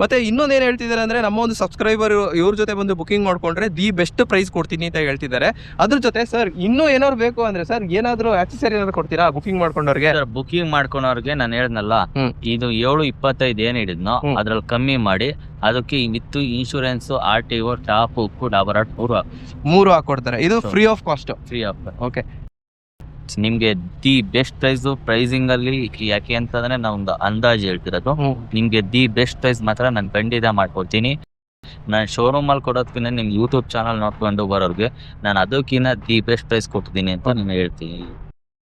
ಮತ್ತೆ ಇನ್ನೊಂದು ಏನು ಹೇಳ್ತಿದ್ದಾರೆ ಅಂದ್ರೆ ನಮ್ಮ ಒಂದು ಸಬ್ಸ್ಕ್ರೈಬರ್ ಇವ್ರ ಜೊತೆ ಬಂದು ಬುಕಿಂಗ್ ಮಾಡ್ಕೊಂಡ್ರೆ ದಿ ಬೆಸ್ಟ್ ಪ್ರೈಸ್ ಕೊಡ್ತೀನಿ ಅಂತ ಹೇಳ್ತಿದ್ದಾರೆ. ಅದ್ರ ಜೊತೆ ಸರ್ ಇನ್ನೂ ಏನಾದ್ರು ಬೇಕು ಅಂದ್ರೆ ಸರ್ ಏನಾದ್ರು ಆಕ್ಸೆಸರಿ ಏನಾದ್ರು ಕೊಡ್ತೀರಾ ಬುಕಿಂಗ್ ಮಾಡ್ಕೊಂಡವ್ರಿಗೆ? ಬುಕಿಂಗ್ ಮಾಡ್ಕೊಂಡವ್ರಿಗೆ ನಾನು ಹೇಳ್ದಲ್ಲ ಇದು ಏಳು ಇಪ್ಪತ್ತೈದು ಏನ್ ಹಿಡಿದ್ನೋ. ಅದ್ರಲ್ಲಿ ಕಮ್ಮಿ ಮಾಡಿ ಅದಕ್ಕೆ with insurance R T O top ಉಪ್ಪು ಡಾಬರ್ ಮೂರು ಮೂರು ಹಾಕೊಡ್ತಾರೆ ಇದು free of cost free of okay ನಿಮ್ಗೆ ದಿ ಬೆಸ್ಟ್ ಪ್ರೈಸ್ ಪ್ರೈಸಿಂಗ್ ಅಲ್ಲಿ ಯಾಕೆ ಅಂತಂದ್ರೆ ನಾವೊಂದು ಅಂದಾಜು ಹೇಳ್ತಿರೋದು. ನಿಮ್ಗೆ ದಿ ಬೆಸ್ಟ್ ಪ್ರೈಸ್ ಮಾತ್ರ ನಾನು ಖಂಡಿತ ಮಾಡ್ಕೊಡ್ತೀನಿ. ನಾನು ಶೋರೂಮ್ ಅಲ್ಲಿ ಕೊಡೋದ್ಕಿಂತ ನಿಮ್ ಯೂಟ್ಯೂಬ್ ಚಾನಲ್ ನೋಡ್ಕೊಂಡು ಬರೋರ್ಗೆ ನಾನು ಅದಕ್ಕಿಂತ ದಿ ಬೆಸ್ಟ್ ಪ್ರೈಸ್ ಕೊಡ್ತೀನಿ ಅಂತ ನಾನು ಹೇಳ್ತೀನಿ.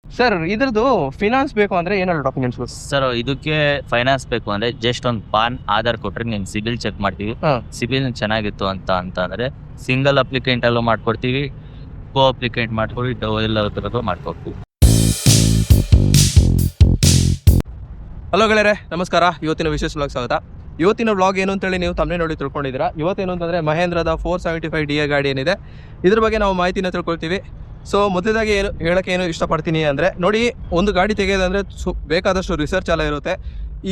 ಸರ್ ಇದ್ರದ್ದು ಫಿನಾನ್ಸ್ ಬೇಕು ಅಂದ್ರೆ ಏನಾದ್ರು ಡಾಕ್ಯುಮೆಂಟ್ಸ್ ಸರ್ ಇದಕ್ಕೆ ಫೈನಾನ್ಸ್ ಬೇಕು ಅಂದ್ರೆ ಜಸ್ಟ್ ಒಂದು ಪಾನ್ ಆಧಾರ್ ಕೊಟ್ರೆ ನಿಮ್ ಸಿಬಿಲ್ ಚೆಕ್ ಮಾಡ್ತೀವಿ. ಸಿಬಿಲ್ ಚೆನ್ನಾಗಿತ್ತು ಅಂತ ಅಂತ ಅಂದ್ರೆ ಸಿಂಗಲ್ ಅಪ್ಲಿಕೆಂಟ್ ಅಲ್ಲೂ ಮಾಡ್ಕೊಡ್ತೀವಿ. ಕೋ ಮಾಡ್ಕೊಳ್ಳಿ ಮಾಡ್ಕೊಡಿ ಎಲ್ಲ ಥರದ್ದು ಮಾಡ್ಕೋಬೇಕು ಹಲೋ ಗೆಳೆಯರೆ, ನಮಸ್ಕಾರ. ಇವತ್ತಿನ ವಿಶೇಷ ಬ್ಲಾಗ್ ಸ್ವಾಗತ. ಇವತ್ತಿನ ವ್ಲಾಗ್ ಏನು ಅಂತೇಳಿ ನೀವು ತಮ್ಮನೇ ನೋಡಿ ತಿಳ್ಕೊಂಡಿದ್ದೀರಾ? ಇವತ್ತೇನು ಅಂತಂದರೆ ಮಹೇಂದ್ರದ four seventy five D A ಗಾಡಿ ಏನಿದೆ. ಇದ್ರ ಬಗ್ಗೆ ನಾವು ಮಾಹಿತಿನ ತಿಳ್ಕೊಳ್ತೀವಿ. ಸೊ ಮೊದಲಾಗಿ ಏನು ಹೇಳೋಕ್ಕೆ ಏನು ಇಷ್ಟಪಡ್ತೀನಿ ಅಂದರೆ, ನೋಡಿ, ಒಂದು ಗಾಡಿ ತೆಗೆಯೋದಂದರೆ ಸು, ಬೇಕಾದಷ್ಟು ರಿಸರ್ಚ್ ಎಲ್ಲ ಇರುತ್ತೆ.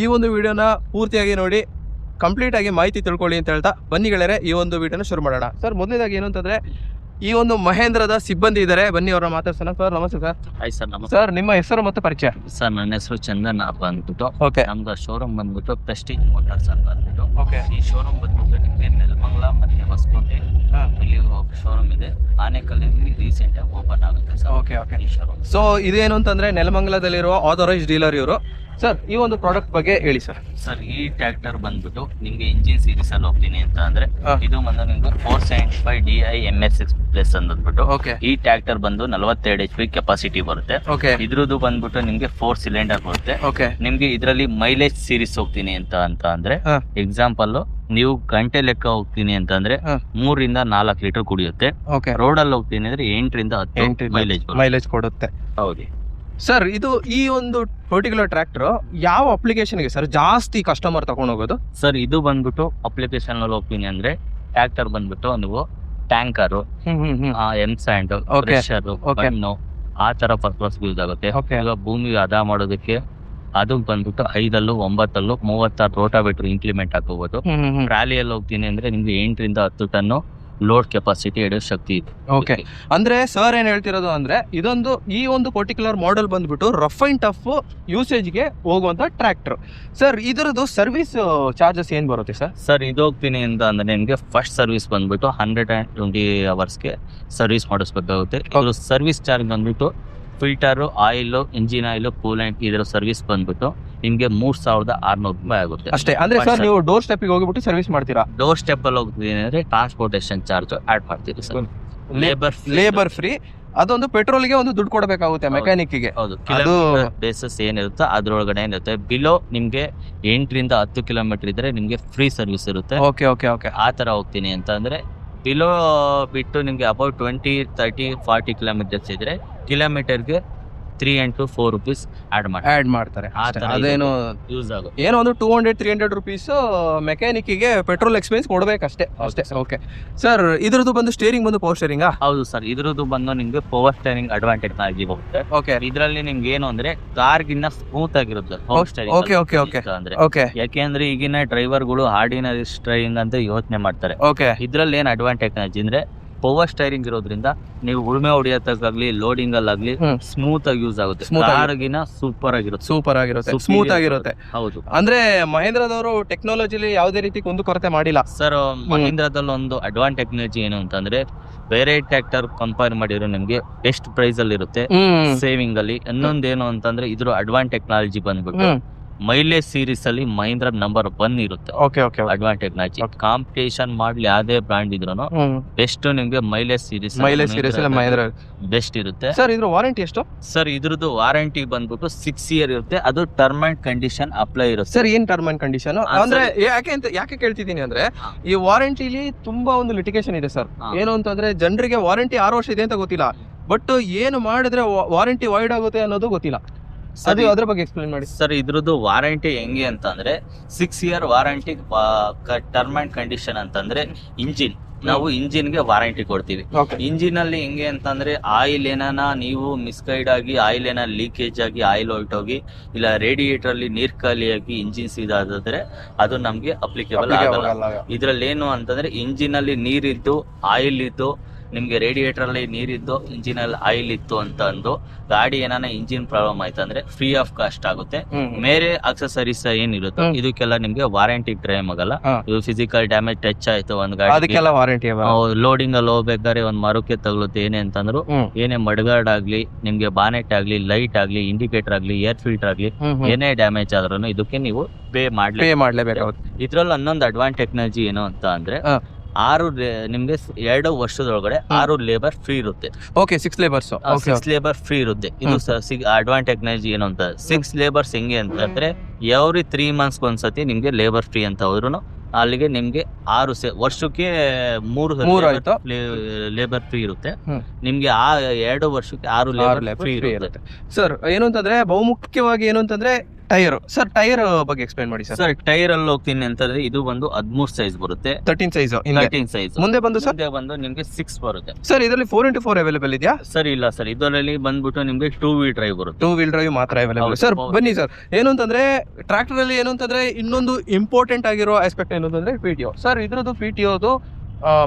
ಈ ಒಂದು ವಿಡಿಯೋನ ಪೂರ್ತಿಯಾಗಿ ನೋಡಿ ಕಂಪ್ಲೀಟಾಗಿ ಮಾಹಿತಿ ತಿಳ್ಕೊಳ್ಳಿ ಅಂತ ಹೇಳ್ತಾ ಬನ್ನಿ ಗೆಳೆಯರೆ, ಈ ಒಂದು ವಿಡಿಯೋನ ಶುರು ಮಾಡೋಣ. ಸರ್ ಮೊದಲನೇದಾಗಿ ಏನು ಅಂತಂದರೆ ಈ ಒಂದು ಮಹೇಂದ್ರದ ಸಿಬ್ಬಂದಿ ಇದ್ದಾರೆ ಬನ್ನಿ ಅವ್ರನ್ನ ಮಾತಾಡ್ಸೋಣ. ಸರ್ ನಮಸ್ತೆ ಸರ್. ಆಯ್ತು ಸರ್ ನಮಸ್ತೆ. ಸರ್ ನಿಮ್ಮ ಹೆಸರು ಮತ್ತು ಪರಿಚಯ? ಸರ್ ನನ್ನ ಹೆಸರು ಚಂದನ್ ಅಪ್ಪ ಅಂದ್ಬಿಟ್ಟು. ಓಕೆ ನಮ್ದು ಶೋರೂಮ್ ಬಂದ್ಬಿಟ್ಟು ಪ್ರೆಸ್ಟೀಜ್ ಮೋಟಾರ್ಸ್ ಅಂತ ಅಂದ್ಬಿಟ್ಟು. ಓಕೆ ಈ ಶೋರೂಮ್ ಬಂದ್ಬಿಟ್ಟು ನಿಮಗೆ ನೆಲಮಂಗಲ ಮತ್ತೆ ಹೊಸಕೋಟೆ ಇಲ್ಲಿ ಶೋರೂಮ್ ಇದೆ. ಆನೆಕಲ್ಲಿ ರೀಸೆಂಟ್ ಆಗಿ ಓಪನ್ ಆಗುತ್ತೆ ಸರ್ ಓಕೆ ಓಕೆ ಈ ಶೋರೂಮ್ ಸೊ ಇದೇನು ಅಂತಂದ್ರೆ ನೆಲಮಂಗಲದಲ್ಲಿರುವ ಆಥರೈಸ್ ಡೀಲರ್ ಇವರು. ಸರ್ ಈ ಒಂದು ಪ್ರಾಡಕ್ಟ್ ಬಗ್ಗೆ ಹೇಳಿ ಸರ್. ಸರ್ ಈ ಟ್ರ್ಯಾಕ್ಟರ್ ಬಂದ್ಬಿಟ್ಟು ನಿಮ್ಗೆ ಇಂಜಿನ್ ಸೀರೀಸ್ ಅಲ್ಲಿ ಹೋಗ್ತೀನಿ ಅಂತ ಅಂದ್ರೆ. ಇದು ಬಂದ ನಿಮ್ಗೆ four seventy five D I M S six plus ಅಂದ್ಬಿಟ್ಟು ಓಕೆ ಈ ಟ್ರ್ಯಾಕ್ಟರ್ ಬಂದು ನಲವತ್ತೆರಡು ಎಚ್ ಪಿ ಕೆಪಾಸಿಟಿ ಬರುತ್ತೆ. ಇದ್ರದ್ದು ಬಂದ್ಬಿಟ್ಟು ನಿಮ್ಗೆ ಫೋರ್ ಸಿಲಿಂಡರ್ ಬರುತ್ತೆ. ಓಕೆ ನಿಮ್ಗೆ ಇದರಲ್ಲಿ ಮೈಲೇಜ್ ಸೀರೀಸ್ ಹೋಗ್ತೀನಿ ಅಂತ ಅಂತ ಅಂದ್ರೆ. ಎಕ್ಸಾಂಪಲ್ ನೀವು ಗಂಟೆ ಲೆಕ್ಕ ಹೋಗ್ತೀನಿ ಅಂತಂದ್ರೆ ಅಂದ್ರೆ ಮೂರಿಂದ ನಾಲ್ಕು ಲೀಟರ್ ಕುಡಿಯುತ್ತೆ. ಓಕೆ ರೋಡ್ ಅಲ್ಲಿ ಹೋಗ್ತೀನಿ ಅಂದ್ರೆ ಎಂಟರಿಂದ ಹತ್ತು ಮೈಲೇಜ್ ಮೈಲೇಜ್ ಕೊಡುತ್ತೆ. ಹೌದು. ಸರ್ ಇದು ಈ ಒಂದು ಪರ್ಟಿಕ್ಯುಲರ್ ಟ್ರ್ಯಾಕ್ಟರ್ ಯಾವ ಅಪ್ಲಿಕೇಶನ್ಗೆ ಸರ್ ಜಾಸ್ತಿ ಕಸ್ಟಮರ್ ತಗೊಂಡು ಹೋಗೋದು? ಸರ್ ಇದು ಬಂದ್ಬಿಟ್ಟು ಅಪ್ಲಿಕೇಶನ್ ಅಲ್ಲಿ ಹೋಗ್ತೀನಿ ಅಂದ್ರೆ ಟ್ರ್ಯಾಕ್ಟರ್ ಬಂದ್ಬಿಟ್ಟು ನೀವು ಟ್ಯಾಂಕರು ಎಂ ಸ್ಯಾಂಡ್. ಮಣ್ಣು ಆ ತರ ಪರ್ಪಸ್ ಯೂಸ್ ಆಗುತ್ತೆ. ಭೂಮಿ ಅದ ಮಾಡೋದಕ್ಕೆ ಅದು ಬಂದ್ಬಿಟ್ಟು ಐದಲ್ಲೂ ಒಂಬತ್ತಲ್ಲೂ ಮೂವತ್ತಾರು ರೋಟಾವೇಟರ್ ಇಂಪ್ಲಿಮೆಂಟ್ ಹಾಕೋಬಹುದು ಟ್ರಾಲಿಯಲ್ಲಿ ಹೋಗ್ತೀನಿ ಅಂದ್ರೆ ನಿಮ್ಗೆ ಎಂಟರಿಂದ ಹತ್ತು ಟನ್ನು ಲೋಡ್ ಕೆಪಾಸಿಟಿ ಇಡೋ ಶಕ್ತಿ ಇದೆ. ಓಕೆ ಅಂದ್ರೆ ಸರ್ ಏನ್ ಹೇಳ್ತಿರೋದು ಅಂದ್ರೆ ಇದೊಂದು ಈ ಒಂದು ಪರ್ಟಿಕ್ಯುಲರ್ ಮಾಡೆಲ್ ಬಂದ್ಬಿಟ್ಟು ರಫ್ ಅಂಡ್ ಟಫ್ ಯೂಸೇಜ್ಗೆ ಹೋಗುವಂತ ಟ್ರ್ಯಾಕ್ಟರ್ ಸರ್ ಇದರದ್ದು ಸರ್ವಿಸ್ ಚಾರ್ಜಸ್ ಏನ್ ಬರುತ್ತೆ ಸರ್ ಸರ್ ಇದು ಹೋಗ್ತೀನಿ ಅಂತ ಅಂದ್ರೆ ನಿಮ್ಗೆ ಫಸ್ಟ್ ಸರ್ವಿಸ್ ಬಂದ್ಬಿಟ್ಟು ಹಂಡ್ರೆಡ್ ಅಂಡ್ ಟ್ವೆಂಟಿ ಅವರ್ಸ್ಗೆ ಸರ್ವಿಸ್ ಮಾಡಿಸ್ಬೇಕಾಗುತ್ತೆ. ಅವರು ಸರ್ವಿಸ್ ಚಾರ್ಜ್ ಬಂದ್ಬಿಟ್ಟು filter oil engine oil coolant ಇದರ ಸರ್ವಿಸ್ ಬಂದ್ಬಿಟ್ಟು ನಿಮ್ಗೆ ಮೂರ್ ಸಾವಿರದ ಆರ್ನೂರು ರೂಪಾಯಿ ಆಗುತ್ತೆ. ಅಷ್ಟೇ. ಅಂದ್ರೆ ಸರ್ ನೀವು ಡೋರ್ ಸ್ಟೆಪ್ ಹೋಗಿಬಿಟ್ಟು ಸರ್ವಿಸ್ ಮಾಡ್ತೀರಾ? ಡೋರ್ ಸ್ಟೆಪ್ ಅಲ್ಲಿ ಹೋಗ್ತೀನಿ ಅಂದ್ರೆ ಟ್ರಾನ್ಸ್ಪೋರ್ಟೇಷನ್ ಚಾರ್ಜ್ ಆಡ್ ಮಾಡ್ತೀರಿ ಸರ್. ಲೇಬರ್ ಲೇಬರ್ ಫ್ರೀ ಅದೊಂದು ಪೆಟ್ರೋಲ್ಗೆ ಒಂದು ದುಡ್ಡು ಕೊಡಬೇಕಾಗುತ್ತೆ ಮೆಕ್ಯಾನಿಕ್ಗೆ. ಹೌದು. ಅದು ಬೇಸಸ್ ಏನಿರುತ್ತೆ ಅದ್ರೊಳಗಡೆ ಏನಿರುತ್ತೆ. ಬಿಲೋ ನಿಮ್ಗೆ ಎಂಟರಿಂದ ಹತ್ತು ಕಿಲೋಮೀಟರ್ ಇದ್ರೆ ನಿಮ್ಗೆ ಫ್ರೀ ಸರ್ವಿಸ್ ಇರುತ್ತೆ. ಓಕೆ ಓಕೆ ಓಕೆ ಆ ತರ ಹೋಗ್ತೀನಿ ಅಂತ ಅಂದ್ರೆ ಬಿಲೋ ಬಿಟ್ಟು ನಿಮ್ಗೆ about twenty thirty forty kilometres ಇದ್ರೆ ಕಿಲೋಮೀಟರ್ಗೆ three to four rupees add ಮಾಡಿ ಆಡ್ ಮಾಡ್ತಾರೆ ಆ ಅದೇನು ಯೂಸ್ ಆಗುತ್ತೆ ಏನೋ ಒಂದು two hundred three hundred rupees ಮೆಕ್ಯಾನಿಕ್ಗೆ petrol expense ಕೊಡ್ಬೇಕು ಅಷ್ಟೇ. ಅಷ್ಟೇ ಓಕೆ ಸರ್ ಇದ್ರದ್ದು ಬಂದು ಸ್ಟೇರಿಂಗ್ ಬಂದು ಪವರ್ ಸ್ಟೇರಿಂಗ್ ಹೌದು ಸರ್. ಇದ್ರದ್ದು ಬಂದು ನಿಮ್ಗೆ ಪವರ್ ಸ್ಟೇರಿಂಗ್ ಅಡ್ವಾಂಟೇಜ್ ಆಗಿ ಹೋಗುತ್ತೆ. ಓಕೆ ಇದ್ರಲ್ಲಿ ನಿಮ್ಗೆ ಏನು ಅಂದ್ರೆ ಕಾರ್ ಗಿನ್ನ ಸ್ಮೂತ್ ಆಗಿರುತ್ತೆ power steering okay okay okay ಅಂದ್ರೆ. ಓಕೆ ಯಾಕೆಂದ್ರೆ ಈಗಿನ ಡ್ರೈವರ್ಗಳು ಆರ್ಡಿನರಿ ಸ್ಟೈರಿಂಗ್ ಅಂತ ಯೋಚನೆ ಮಾಡ್ತಾರೆ. ಓಕೆ ಇದ್ರಲ್ಲಿ ಏನ್ ಅಡ್ವಾಂಟೇಜ್ ಅಂದ್ರೆ ಪವರ್ ಸ್ಟೈರಿಂಗ್ ಇರೋದ್ರಿಂದ ನೀವು ಉಳುಮೆ ಹೊಡಿಯೋದಕ್ಕಾಗ್ಲಿ ಲೋಡಿಂಗ್ ಅಲ್ಲಾಗ್ಲಿ. ಸ್ಮೂತ್ ಆಗಿ ಯೂಸ್ ಆಗುತ್ತೆ. ಆಗಿ- ಸೂಪರ್ ಆಗಿರುತ್ತೆ. ಸೂಪರ್ ಆಗಿರುತ್ತೆ. ಸ್ಮೂತ್ ಆಗಿರುತ್ತೆ. ಹೌದು. ಅಂದ್ರೆ ಮಹೇಂದ್ರದವರು ಟೆಕ್ನಾಲಜಿಲಿ ಯಾವುದೇ ರೀತಿ ಒಂದು ಕೊರತೆ ಮಾಡಿಲ್ಲ. ಸರ್ ಮಹೇಂದ್ರದಲ್ಲಿ ಒಂದು ಅಡ್ವಾನ್ಸ್ ಟೆಕ್ನಾಲಜಿ ಏನು ಅಂತಂದ್ರೆ ಬೇರೆ ಟ್ರ್ಯಾಕ್ಟರ್ ಕಂಪೇರ್ ಮಾಡಿರೋ ನಿಮ್ಗೆ ಬೆಸ್ಟ್ ಪ್ರೈಸ್ ಅಲ್ಲಿ ಇರುತ್ತೆ ಸೇವಿಂಗ್ ಅಲ್ಲಿ. ಇನ್ನೊಂದೇನು ಅಂತಂದ್ರೆ ಇದ್ರ ಅಡ್ವಾನ್ಸ್ ಟೆಕ್ನಾಲಜಿ ಬಂದ್ಬಿಟ್ಟು ಮೈಲೇಜ್ ಸೀರೀಸ್ ಅಲ್ಲಿ ಮಹೀಂದ್ರ ನಂಬರ್ ಒನ್ ಇರುತ್ತೆ. Okay okay advantage Okay. Competition ಮಾಡ್ಲಿ ಯಾವ್ದೇ ಬ್ರಾಂಡ್ ಇದ್ರು ಬೆಸ್ಟ್ ನಿಮ್ಗೆ ಮೈಲೇಜ್ ಸೀರೀಸ್ ಮೈಲೇಜ್ ಸೀರೀಸ್ ಅಲ್ಲಿ ಮಹೇಂದ್ರ ಬೆಸ್ಟ್ ಇರುತ್ತೆ. ಸರ್ ಇದ್ರ ವಾರಂಟಿ ಎಷ್ಟು? ಸರ್ ಇದ್ರದ್ದು ವಾರಂಟಿ ಬಂದ್ಬಿಟ್ಟು ಸಿಕ್ಸ್ ಇಯರ್ ಇರುತ್ತೆ. ಅದು ಟರ್ಮ್ ಅಂಡ್ ಕಂಡೀಷನ್ ಅಪ್ಲೈ ಇರುತ್ತೆ. ಸರ್ ಏನ್ ಟರ್ಮ್ ಅಂಡ್ ಕಂಡೀಷನ್ ಅಂದ್ರೆ ಯಾಕೆ ಅಂತ ಯಾಕೆ ಕೇಳ್ತಿದ್ದೀನಿ ಅಂದ್ರೆ ಈ ವಾರಂಟಿಲಿ ತುಂಬಾ ಒಂದು ಲಿಟಿಗೇಷನ್ ಇದೆ ಸರ್. ಏನು ಅಂತಂದ್ರೆ ಜನರಿಗೆ ವಾರಂಟಿ ಆರು ವರ್ಷ ಇದೆ ಅಂತ ಗೊತ್ತಿಲ್ಲ. ಬಟ್ ಏನು ಮಾಡಿದ್ರೆ ವಾರಂಟಿ ವೈಡ್ ಆಗುತ್ತೆ ಅನ್ನೋದು ಗೊತ್ತಿಲ್ಲ. ಅದು ಅದ್ರ ಬಗ್ಗೆ ಎಕ್ಸ್ಪ್ಲೈನ್ ಮಾಡಿ. ಸರ್ ಇದ್ರದ್ದು ವಾರಂಟಿ ಹೆಂಗೆ ಅಂತಂದ್ರೆ six year warranty term and condition ಅಂತಂದ್ರೆ ಇಂಜಿನ್. ನಾವು ಇಂಜಿನ್ಗೆ ವಾರಂಟಿ ಕೊಡ್ತೀವಿ. ಇಂಜಿನ್ ಅಲ್ಲಿ ಹೆಂಗೆ ಅಂತಂದ್ರೆ ಆಯಿಲ್ ಏನಾನ ನೀವು ಮಿಸ್ಗೈಡ್ ಆಗಿ ಆಯಿಲ್ ಏನ ಲೀಕೇಜ್ ಆಗಿ ಆಯಿಲ್ ಹೊರಟೋಗಿ ಇಲ್ಲ ರೇಡಿಯೇಟರ್ ಅಲ್ಲಿ ನೀರ್ ಖಾಲಿಯಾಗಿ ಇಂಜಿನ್ ಸೀದಾದ್ರೆ ಅದು ನಮ್ಗೆ ಅಪ್ಲಿಕೇಬಲ್ ಆಗಲ್ಲ. ಇದ್ರಲ್ಲಿ ಏನು ಅಂತಂದ್ರೆ ಇಂಜಿನ್ ಅಲ್ಲಿ ನೀರಿದ್ದು ಆಯಿಲ್ ಇದ್ದು ನಿಮ್ಗೆ ರೇಡಿಯೇಟರ್ ಅಲ್ಲಿ ನೀರಿದ್ದು ಇಂಜಿನ್ ಅಲ್ಲಿ ಆಯಿಲ್ ಇತ್ತು ಅಂತ ಅಂದು ಗಾಡಿ ಏನಾನ ಇಂಜಿನ್ ಪ್ರಾಬ್ಲಮ್ ಆಯ್ತು ಅಂದ್ರೆ ಫ್ರೀ ಆಫ್ ಕಾಸ್ಟ್ ಆಗುತ್ತೆ. ಬೇರೆ ಅಕ್ಸಸರೀಸ್ ಏನಿರುತ್ತೆ. ಇದಕ್ಕೆಲ್ಲ ನಿಮ್ಗೆ ವಾರಂಟಿ ಕ್ರೈಮ್ ಆಗಲ್ಲ ಇದು ಫಿಸಿಕಲ್ ಡ್ಯಾಮೇಜ್ ಟಚ್ ಆಯ್ತು ಒಂದ್ ಗಾಡಿ ಅದಕ್ಕೆಲ್ಲ ವಾರಂಟಿ ಲೋಡಿಂಗ್ ಅಲ್ಲಿ ಹೋಗ್ಬೇಕಾದ್ರೆ ಒಂದ್ ಮರಕ್ಕೆ ತಗಲುತ್ತೆ ಏನೇ ಅಂತಂದ್ರು ಏನೇ ಮಡ್ಗಾರ್ಡ್ ಆಗ್ಲಿ ನಿಮ್ಗೆ ಬಾನೆಟ್ ಆಗ್ಲಿ ಲೈಟ್ ಆಗ್ಲಿ ಇಂಡಿಕೇಟರ್ ಆಗ್ಲಿ ಏರ್ ಫಿಲ್ಟರ್ ಆಗ್ಲಿ ಏನೇ ಡ್ಯಾಮೇಜ್ ಆದ್ರೂ ಇದಕ್ಕೆ ನೀವು ಪೇ ಮಾಡ್ಲಿ ಪೇ ಮಾಡ್ಲೇಬೇಕಾಗುತ್ತೆ. ಇದ್ರಲ್ಲಿ ಹನ್ನೊಂದು ಅಡ್ವಾನ್ಸ್ ಟೆಕ್ನಾಲಜಿ ಏನು ಅಂತ ಅಂದ್ರೆ. ಆರು ನಿಮ್ಗೆ ಎರಡು ವರ್ಷದೊಳಗಡೆ ಆರು ಲೇಬರ್ ಫ್ರೀ ಇರುತ್ತೆ. Okay six labours six labour free ಇರುತ್ತೆ. ಇದು ಅಡ್ವಾನ್ ಟೆಕ್ನಾಲಜಿ ಏನು ಅಂತ ಸಿಕ್ಸ್ ಲೇಬರ್ಸ್ ಹೆಂಗೆ ಅಂತಂದ್ರೆ ಎವ್ರಿ ತ್ರೀ ಮಂತ್ಸ್ ಒಂದ್ಸತಿ ನಿಮ್ಗೆ ಲೇಬರ್ ಫ್ರೀ ಅಂತ ಹೋದ್ರು ಅಲ್ಲಿಗೆ ನಿಮ್ಗೆ ಆರು ವರ್ಷಕ್ಕೆ ಮೂರು. ಲೇಬರ್ ಫ್ರೀ ಇರುತ್ತೆ. ನಿಮ್ಗೆ ಆ ಎರಡು ವರ್ಷಕ್ಕೆ ಆರು ಲೇಬರ್ ಫ್ರೀ ಇರುತ್ತೆ. ಸರ್ ಏನು ಅಂತಂದ್ರೆ ಬಹುಮುಖ್ಯವಾಗಿ ಏನು ಅಂತಂದ್ರೆ ಟೈರ್. ಸರ್ ಟೈರ್ ಬಗ್ಗೆ ಎಕ್ಸ್ಪ್ಲೈನ್ ಮಾಡಿ ಸರ್. ಸರ್ ಟೈರ್ ಅಲ್ಲಿ ಹೋಗ್ತೀನಿ ಅಂತಂದ್ರೆ ಇದು ಬಂದು ಹದಿಮೂರು ಸೈಜ್ ಬರುತ್ತೆ. ತರ್ಟೀನ್ ಸೈಜ್ ತರ್ಟೀನ್ ಸೈಜ್ ಮುಂದೆ ಬಂದು ಸರ್? ಮುಂದೆ ಬಂದು ನಿಮ್ಗೆ ಸಿಕ್ಸ್ ಬರುತ್ತೆ. ಸರ್ ಇದರಲ್ಲಿ ಫೋರ್ ಇಂಟು ಫೋರ್ ಅವೈಲೇಬಲ್ ಇದೆಯಾ? ಸರ್ ಇಲ್ಲ ಸರ್. ಇದರಲ್ಲಿ ಬಂದ್ಬಿಟ್ಟು ನಿಮ್ಗೆ ಟೂ ವೀಲ್ ಡ್ರೈವ್ ಬರುತ್ತೆ. ಟೂ ವೀಲ್ ಡ್ರೈವ್ ಮಾತ್ರ ಅವೈಲೇಬಲ್ ಸರ್ ಬನ್ನಿ ಸರ್. ಏನು ಅಂತಂದ್ರೆ ಟ್ರಾಕ್ಟರ್ ಅಲ್ಲಿ ಏನು ಅಂತಂದ್ರೆ ಇನ್ನೊಂದು ಇಂಪಾರ್ಟೆಂಟ್ ಆಗಿರೋ ಆಸ್ಪೆಕ್ಟ್ ಏನು ಅಂತಂದ್ರೆ ಪಿ ಟಿ ಸರ್ ಇದ್ರದ್ದು ಪಿ ಟಿ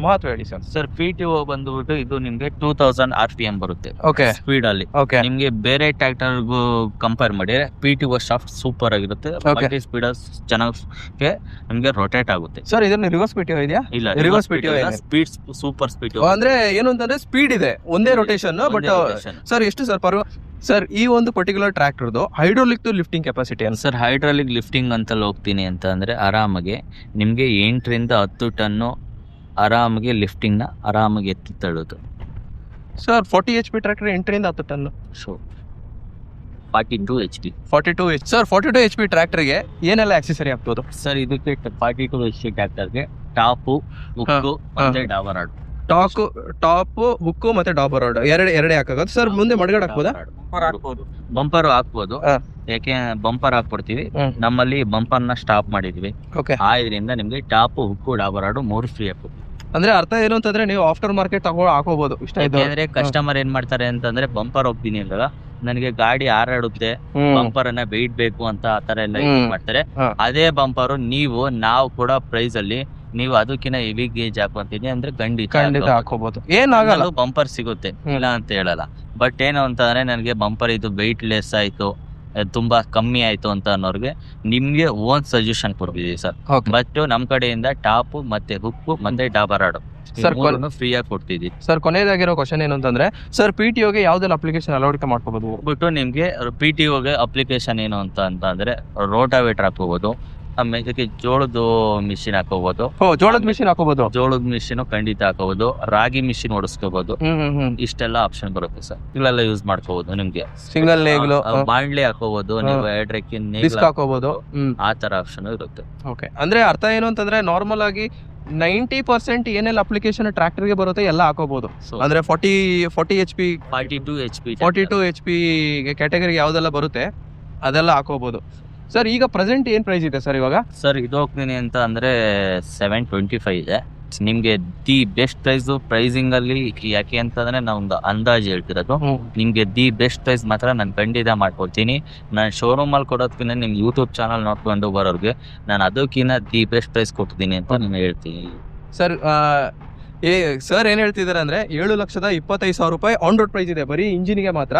ಮಹತ್ವ ಹೇಳಿ sir. Sir P T O ಬಂದ್ಬಿಟ್ಟು ಇದು ನಿಮ್ಗೆ two thousand R P M ಬರುತ್ತೆ. ಓಕೆ ಸ್ಪೀಡ್ ಅಲ್ಲಿ. ಓಕೆ ನಿಮ್ಗೆ ಬೇರೆ ಟ್ರ್ಯಾಕ್ಟರ್ಗೂ ಕಂಪೇರ್ ಮಾಡಿ P T O shaft super ಆಗಿರುತ್ತೆ. ಮಲ್ಟಿ ಸ್ಪೀಡ್ ಚೆನ್ನಾಗಿ ನಿಮ್ಗೆ ರೊಟೇಟ್ ಆಗುತ್ತೆ. ಸರ್ ಇದನ್ನ ರಿವರ್ಸ್ ಪಿ ಟಿ ಇದೆಯಾ? ಇಲ್ಲ ರಿವರ್ಸ್ ಪಿ ಟಿ ಇದೆ. ಸ್ಪೀಡ್ ಸೂಪರ್ ಸ್ಪೀಡ್ ಅಂದ್ರೆ ಏನು ಅಂತಂದ್ರೆ ಸ್ಪೀಡ್ ಇದೆ. ಒಂದೇ ರೊಟೇಷನ್ ಬಟ್ ಸರ್ ಎಷ್ಟು ಸರ್ ಪರ್ವ ಸರ್ ಈ ಒಂದು ಪರ್ಟಿಕ್ಯುಲರ್ ಟ್ರ್ಯಾಕ್ಟರ್ದು ಹೈಡ್ರೋಲಿಕ್ ಲಿಫ್ಟಿಂಗ್ ಕೆಪಾಸಿಟಿ ಅಂತ. ಸರ್ ಹೈಡ್ರಾಲಿಕ್ ಲಿಫ್ಟಿಂಗ್ ಅಂತಲ್ಲಿ ಹೋಗ್ತೀನಿ ಅಂತ ಅಂದ್ರೆ ಆರಾಮಾಗಿ ನಿಮ್ಗೆ ಎಂಟರಿಂದ ಹತ್ತು ಟನ್ನು ಆರಾಮಾಗಿ ಲಿಫ್ಟಿಂಗ್ನ ಆರಾಮಾಗಿ ಎತ್ತಿ ತಳ್ಳೋದು. Sir forty H P tractor ಎಂಟರಿಂದ ಹತ್ತು ton so forty two H P forty two H sir forty two H P ಟ್ರ್ಯಾಕ್ಟರ್ಗೆ ಏನೆಲ್ಲ ಆಕ್ಸೆಸರಿ ಆಗ್ಬೋದು? ಸರ್ ಇದಕ್ಕೆ ಫಾರ್ಟಿ ಟು ಎಚ್ ಪಿ ಟ್ರ್ಯಾಕ್ಟರ್ಗೆ ಟಾಪು ಉಕ್ಕು ಮತ್ತೆ ಡಾಬರ್ ಆಡ್ ಟಾಕ್ ಟಾಪ್ ಹುಕ್ಕು ಮತ್ತೆ ಡಾಬರ್ ರೋಡ್. ಎರಡು ಎರಡೇ ಹಾಕೋದು ಸರ್ ಮುಂದೆ ಮಡ್ಗಾಡ್ ಹಾಕ್ಬೋದಾ? ಬಂಪರ್ ಹಾಕ್ಬೋದು. ಹಾ. ಯಾಕೆ ಬಂಪರ್ ಹಾಕ್ಬಿಡ್ತೀವಿ. ಹ್ಮ್. ನಮ್ಮಲ್ಲಿ ಬಂಪರ್ನ ಸ್ಟಾಪ್ ಮಾಡಿದ್ವಿ. ಓಕೆ. ಆ ಇದರಿಂದ ನಿಮ್ಗೆ ಟಾಪ್ ಹುಕ್ಕು ಡಾಬರ್ ಆಡು ಮೂರು ಫ್ರೀ ಹಾಕ್ಬೋದು ಅಂದ್ರೆ ಅರ್ಥ ಏನು ಅಂತಂದ್ರೆ ನೀವು ಆಫ್ಟರ್ ಮಾರ್ಕೆಟ್ ತಗೊಂಡು ಹಾಕೋಬಹುದು ಇಷ್ಟ ಯಾಕೆಂದ್ರೆ ಕಸ್ಟಮರ್ ಏನ್ ಮಾಡ್ತಾರೆ ಅಂತಂದ್ರೆ ಬಂಪರ್ ಹೋಗ್ತೀನಿ ಅಂದಾಗ ನನಗೆ ಗಾಡಿ ಹಾರಾಡುತ್ತೆ. ಬಂಪರ್ ಅನ್ನ ಬೇಯ್ಬೇಕು ಬೇಕು ಅಂತ ಆತರ ತರ ಎಲ್ಲ ಹ್ಮ್. ಮಾಡ್ತಾರೆ. ಹಾ. ಅದೇ ಬಂಪರ್ ನೀವು ನಾವು ಕೂಡ ಪ್ರೈಸ್ ಅಲ್ಲಿ ನೀವು ಅದಕ್ಕಿಂತ ಹೆವಿ ಗೇಜ್ ಹಾಕೊಂತೀನಿ ಅಂದ್ರೆ ಖಂಡಿತ ಖಂಡಿತ ಹಾಕೋಬಹುದು ಏನಾಗಲ್ಲ. ಬಂಪರ್ ಸಿಗುತ್ತೆ ಇಲ್ಲ ಅಂತ ಹೇಳಲ್ಲ. ಬಟ್ ಏನು ಅಂತಂದ್ರೆ ನನಗೆ ಬಂಪರ್ ಇದು ವೆಯ್ಟ್ ಲೆಸ್ ಆಯ್ತು ತುಂಬಾ ಕಮ್ಮಿ ಆಯ್ತು ಅಂತ ಅನ್ನೋರ್ಗೆ ನಿಮ್ಗೆ ಓನ್ ಸಜೆಷನ್ ಕೊಡ್ತಿದೀವಿ ಸರ್. ಬಟ್ ನಮ್ ಕಡೆಯಿಂದ ಟಾಪ್ ಮತ್ತೆ ಹುಕ್ಕು ಮತ್ತೆ ಡಾಬರ್ ಆಡು. ಸರ್ ಫ್ರೀ ಆಗಿ ಕೊಡ್ತಿದ್ವಿ. ಸರ್ ಕೊನೆಯದಾಗಿರೋ ಕ್ವಶನ್ ಏನು ಅಂತಂದ್ರೆ ಸರ್ ಪಿ ಟಿ ಓಗೆ ಯಾವ್ದೆಲ್ಲ ಅಪ್ಲಿಕೇಶನ್ ಅಳವಡಿಕೆ ಮಾಡ್ಕೋಬಹುದು ಬಿಟ್ಟು ನಿಮ್ಗೆ ಪಿ ಟಿ ಒಗೆ ಅಪ್ಲಿಕೇಶನ್ ಏನು ಅಂತ ಅಂತಂದ್ರೆ ರೋಟಾವೇಟರ್ ಹಾಕೋಬಹುದು ಆಮೇಲೆ ಜೋಳದ ಮಿಷಿನ್ ಹಾಕೋಬಹುದು ಓ ಜೋಳದ ಮಿಷಿನ್ ಹಾಕೋಬಹುದು ಜೋಳದ ಮಿಷಿನ್ ಖಂಡಿತ ಹಾಕೋಬಹುದು ರಾಗಿ ಮಿಷಿನ್ ಓಡಿಸ್ಕೋಬಹುದು ಇಷ್ಟೆಲ್ಲ ಆಪ್ಷನ್ ಬರುತ್ತೆ ಸರ್. ಇಲ್ಲೆಲ್ಲ ಯೂಸ್ ಮಾಡ್ಕೋಬಹುದು ನಿಮ್ಗೆ. ಸಿಂಗಲ್ ನೇಗ್ಲು ಬಾಂಡ್ಲಿ ಹಾಕೋಬಹುದು ನೀವು ಎಡ್ರೆಕ್ಕಿನ್ ಡಿಸ್ಕ್ ಹಾಕೋಬಹುದು ಆ ತರ ಆಪ್ಷನ್ ಇರುತ್ತೆ. ಓಕೆ. ಅಂದ್ರೆ ಅರ್ಥ ಏನು ಅಂತಂದ್ರೆ ನಾರ್ಮಲ್ ಆಗಿ ನೈಂಟಿ ಪರ್ಸೆಂಟ್ ಏನೆಲ್ಲ ಅಪ್ಲಿಕೇಶನ್ ಟ್ರಾಕ್ಟರ್ಗೆ ಬರುತ್ತೆ ಎಲ್ಲ ಹಾಕೋಬಹುದು ಅಂದ್ರೆ forty forty H P forty two H P forty two H P category ಯಾವ್ದೆಲ್ಲ ಬರುತ್ತೆ ಅದೆಲ್ಲ ಹಾಕೋಬಹುದು ಸರ್ ಈಗ ಪ್ರೆಸೆಂಟ್ ಏನ್ ಪ್ರೈಸ್ ಇದೆ ಸರ್ ಇವಾಗ? ಸರ್ ಇದು ಹೋಗ್ತೀನಿ ಅಂತ ಅಂದ್ರೆ ಸೆವೆನ್ ಟ್ವೆಂಟಿ ಫೈವ್ ಇದೆ. ನಿಮ್ಗೆ ದಿ ಬೆಸ್ಟ್ ಪ್ರೈಸ್ ಪ್ರೈಸಿಂಗ್ ಅಲ್ಲಿ ಯಾಕೆ ಅಂತಂದ್ರೆ ನಾವೊಂದು ಅಂದಾಜು ಹೇಳ್ತಿರೋದು. ನಿಮ್ಗೆ ದಿ ಬೆಸ್ಟ್ ಪ್ರೈಸ್ ಮಾತ್ರ ನಾನು ಖಂಡಿತ ಮಾಡ್ಕೊಡ್ತೀನಿ. ನಾನು ಶೋರೂಮ್ ಅಲ್ಲಿ ಕೊಡೋದ್ಕಿಂತ ನಿಮ್ ಯೂಟ್ಯೂಬ್ ಚಾನಲ್ ನೋಡ್ಕೊಂಡು ಬರೋರ್ಗೆ ನಾನು ಅದಕ್ಕಿಂತ ದಿ ಬೆಸ್ಟ್ ಪ್ರೈಸ್ ಕೊಡ್ತೀನಿ ಅಂತ ನಾನು ಹೇಳ್ತೀನಿ. ಸರ್ ಏ ಸರ್ ಏನು ಹೇಳ್ತಿದ್ದಾರೆ ಅಂದರೆ ಏಳು ಲಕ್ಷದ ಇಪ್ಪತ್ತೈದು ಸಾವಿರ ರೂಪಾಯಿ ಆನ್ ರೋಡ್ ಪ್ರೈಸ್ ಇದೆ. ಬರೀ ಇಂಜಿನ್ಗೆ ಮಾತ್ರ.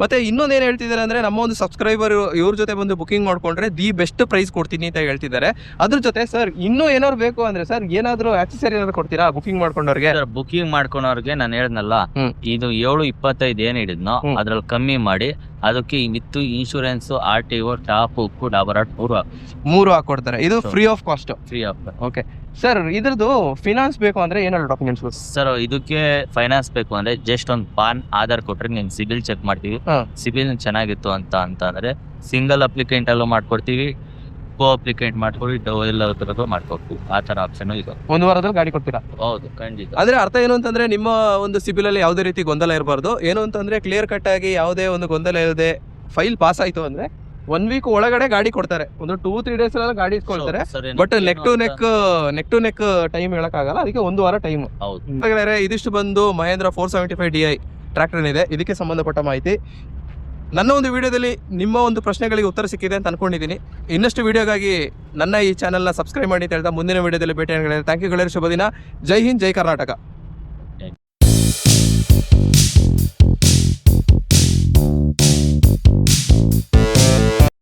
ಮತ್ತೆ ಇನ್ನೊಂದು ಏನು ಹೇಳ್ತಿದ್ದಾರೆ ಅಂದರೆ ನಮ್ಮ ಒಂದು ಸಬ್ಸ್ಕ್ರೈಬರ್ ಇವ್ರ ಜೊತೆ ಬಂದು ಬುಕಿಂಗ್ ಮಾಡ್ಕೊಂಡ್ರೆ ದಿ ಬೆಸ್ಟ್ ಪ್ರೈಸ್ ಕೊಡ್ತೀನಿ ಅಂತ ಹೇಳ್ತಿದ್ದಾರೆ. ಅದ್ರ ಜೊತೆ ಸರ್ ಇನ್ನೂ ಏನಾದ್ರು ಬೇಕು ಅಂದ್ರೆ ಸರ್ ಏನಾದರೂ ಆಕ್ಸೆಸರಿ ಏನಾದ್ರು ಕೊಡ್ತೀರಾ ಬುಕಿಂಗ್ ಮಾಡ್ಕೊಂಡವ್ರಿಗೆ? ಬುಕಿಂಗ್ ಮಾಡ್ಕೊಂಡವ್ರಿಗೆ ನಾನು ಹೇಳ್ದಲ್ಲ ಇದು ಏಳು ಇಪ್ಪತ್ತೈದು ಏನ್ ಹಿಡಿದ್ನೋ. ಅದ್ರಲ್ಲಿ ಕಮ್ಮಿ ಮಾಡಿ ಅದಕ್ಕೆ ಮಿತ್ತು insurance R T O top ಕೂಡ ಡಾಬರ್ ಮೂರು ಮೂರು ಹಾಕೊಡ್ತಾರೆ. ಇದು free of cost free of okay sir ಇದ್ರದ್ದು ಫಿನಾನ್ಸ್ ಬೇಕು ಅಂದ್ರೆ ಏನೆಲ್ಲ ಡಾಕ್ಯುಮೆಂಟ್ಸ್ ಸರ್ ಇದಕ್ಕೆ ಫೈನಾನ್ಸ್ ಬೇಕು ಅಂದ್ರೆ ಜಸ್ಟ್ ಒಂದು ಪಾನ್ ಆಧಾರ್ ಕೊಟ್ರೆ ನಿಮ್ ಸಿಬಿಲ್ ಚೆಕ್ ಮಾಡ್ತೀವಿ. ಸಿಬಿಲ್ ಚೆನ್ನಾಗಿತ್ತು ಅಂತ ಅಂತ ಅಂದ್ರೆ ಸಿಂಗಲ್ ಅಪ್ಲಿಕೆಂಟ್ ಅಲ್ಲೂ ಮಾಡ್ಕೊಡ್ತೀವಿ. ಕೋ ಅಪ್ಲಿಕೆಂಟ್ ಮಾಡ್ಕೊಡಿ ಎಲ್ಲ ಹತ್ರ ಮಾಡ್ಕೊಡ್ತೀವಿ ಆ ತರ ಆಪ್ಷನ್ ಇದೆ. ಒಂದು ವಾರದಲ್ಲಿ ಗಾಡಿ ಕೊಡ್ತೀರಾ? ಹೌದು ಖಂಡಿತ. ಅಂದ್ರೆ ಅರ್ಥ ಏನು ಅಂತಂದ್ರೆ ನಿಮ್ಮ ಒಂದು ಸಿಬಿಲ್ ಅಲ್ಲಿ ಯಾವುದೇ ರೀತಿ ಗೊಂದಲ ಇರಬಾರ್ದು. ಏನು ಅಂತಂದ್ರೆ ಕ್ಲಿಯರ್ ಕಟ್ ಆಗಿ ಯಾವುದೇ ಒಂದು ಗೊಂದಲ ಇಲ್ಲದೆ ಫೈಲ್ ಪಾಸ್ ಆಯ್ತು ಅಂದ್ರೆ ಒನ್ ವೀಕ್ ಒಳಗಡೆ ಗಾಡಿ ಕೊಡ್ತಾರೆ. ಒಂದು ಟೂ ತ್ರೀ ಡೇಸ್ ಗಾಡಿ ಇಸ್ಕೊಳ್ತಾರೆ. But neck to neck neck to neck time ಹೇಳಕ್ಕಾಗಲ್ಲ. ಅದಕ್ಕೆ ಒಂದು ವಾರ ಟೈಮ್ ಇದಿಷ್ಟು ಬಂದು Mahindra four seventy five D I tractor ಇದೆ ಇದಕ್ಕೆ ಸಂಬಂಧಪಟ್ಟ ಮಾಹಿತಿ. ನನ್ನ ಒಂದು ವಿಡಿಯೋದಲ್ಲಿ ನಿಮ್ಮ ಒಂದು ಪ್ರಶ್ನೆಗಳಿಗೆ ಉತ್ತರ ಸಿಕ್ಕಿದೆ ಅಂತ ಅನ್ಕೊಂಡಿದ್ದೀನಿ. ಇನ್ನಷ್ಟು ವಿಡಿಯೋಗಾಗಿ ನನ್ನ ಈ ಚಾನಲ್ನ ಸಬ್ಸ್ಕ್ರೈಬ್ ಮಾಡಿ ಅಂತ ಹೇಳ್ತಾ ಮುಂದಿನ ವಿಡಿಯೋದಲ್ಲಿ ಭೇಟಿ ಥ್ಯಾಂಕ್ ಯು ಗೆಳೆಯರು ಶುಭ ದಿನ ಜೈ ಹಿಂದ್, ಜೈ ಕರ್ನಾಟಕ.